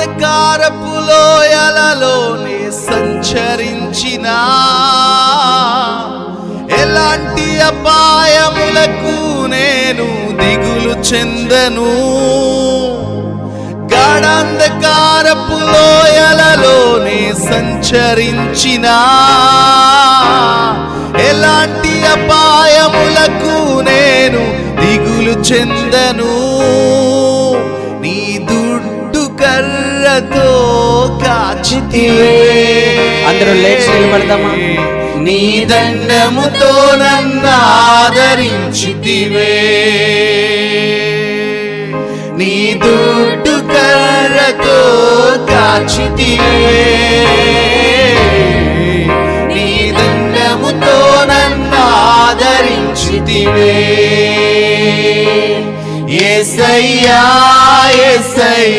గాఢాంధకారపు సంచరించినా సంచరించిన. ఎలాంటి అపాయములకు నేను దిగులు చెందను. గాఢాంధకారపు లోయలలోనే సంచరించిన. ఎలాంటి అపాయములకు నేను దిగులు చెందను. కర్రతో కాచితివే. అందరూ లేచి నిలబడదామా? నీ దండముతో నన్ను ఆదరించితివే నీ దుడ్డు కర్రతో కాచితివే. నీ దండముతో నన్ను ఆదరించితివే ఏసయ్యా ఏసయ్యా.